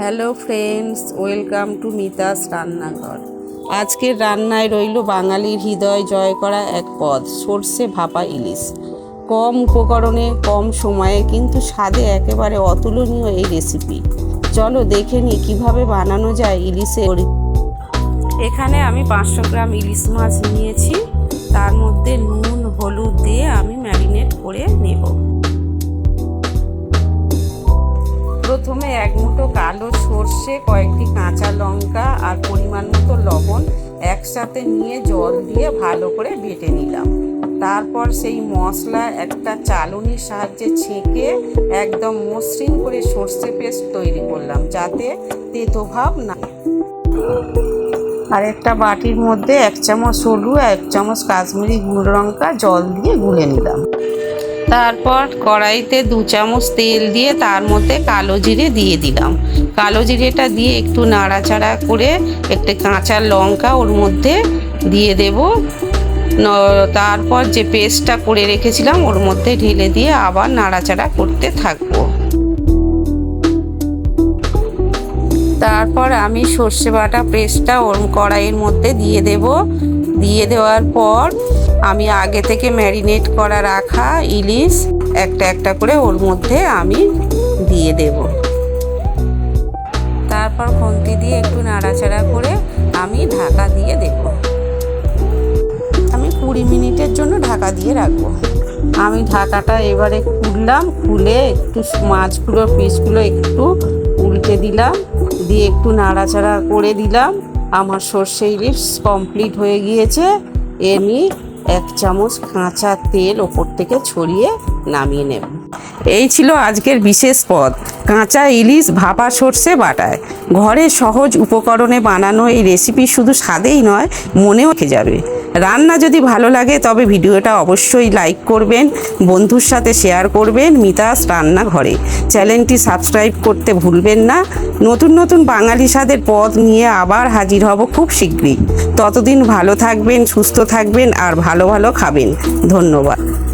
Hello friends, welcome to Mitas রান্নাঘর। আজকের রান্নায় রইল বাঙালির হৃদয় জয় করা এক পদ, সর্ষে ভাপা ইলিশ। কম উপকরণে, কম সময়ে, কিন্তু স্বাদে একেবারে অতুলনীয় এই রেসিপি চলো দেখে নিই কীভাবে বানানো যায় ইলিশের এখানে আমি পাঁচশো গ্রাম ইলিশ মাছ নিয়েছি। তার মধ্যে নুন, হলুদ দিয়ে আমি ম্যারিনেট করে নেব। প্রথমে এক সর্ষে, কয়েকটি কাঁচা লঙ্কা আর পরিমাণ মতো লবণ একসাথে নিয়ে জল দিয়ে ভালো করে বেটে নিলাম। তারপর সেই মশলা একটা চালনির সাহায্যে ছেঁকে একদম মসৃণ করে সর্ষে পেস্ট তৈরি করলাম যাতে তেতো ভাব না আর একটা বাটির মধ্যে এক চামচ হলু এক চামচ কাশ্মীরি গুঁড়ো লঙ্কা জল দিয়ে গুলে নিলাম। তারপর কড়াইতে দু চামচ তেল দিয়ে তার মধ্যে কালো জিরে দিয়ে দিলাম। কালো জিরেটা দিয়ে একটু নাড়াচাড়া করে একটা কাঁচা লঙ্কা ওর মধ্যে দিয়ে দেব। তারপর যে পেস্টটা করে রেখেছিলাম ওর মধ্যে ঢেলে দিয়ে আবার নাড়াচাড়া করতে থাকব। তারপর আমি সর্ষে বাটা পেস্টটা ওর কড়াইয়ের মধ্যে দিয়ে দেব। দিয়ে দেওয়ার পর আমি আগে থেকে ম্যারিনেট করা রাখা ইলিশ একটা একটা করে ওর মধ্যে আমি দিয়ে দেব। তারপর খুন্তি দিয়ে একটু নাড়াচাড়া করে আমি ঢাকা দিয়ে দেব। আমি কুড়ি মিনিটের জন্য ঢাকা দিয়ে রাখব। আমি ঢাকাটা এবারে খুললাম, খুলে একটু মাছগুলোর পিসগুলো একটু উল্টে দিলাম, দিয়ে একটু নাড়াচাড়া করে দিলাম। আমার সর্ষে ইলিশ কমপ্লিট হয়ে গিয়েছে। এমনি এক চামচ কাঁচা তেল ওপর থেকে ছড়িয়ে নামিয়ে নেব। এই ছিল আজকের বিশেষ পদ। কাঁচা ইলিশ ভাপা সর্ষে বাটায়। ঘরে সহজ উপকরণে বানানো এই রেসিপি শুধু স্বাদেই নয়, মনেও রেখে যাবে। রান্না যদি ভালো লাগে, তবে ভিডিওটা অবশ্যই লাইক করবেন, বন্ধুর সাথে শেয়ার করবেন, মিতাস রান্নাঘরে। চ্যানেলটি সাবস্ক্রাইব করতে ভুলবেন না। নতুন নতুন বাঙালি স্বাদের পদ নিয়ে আবার হাজির হব খুব শীঘ্রই। ততদিন ভালো থাকবেন, সুস্থ থাকবেন, আর ভালো ভালো খাবেন। ধন্যবাদ।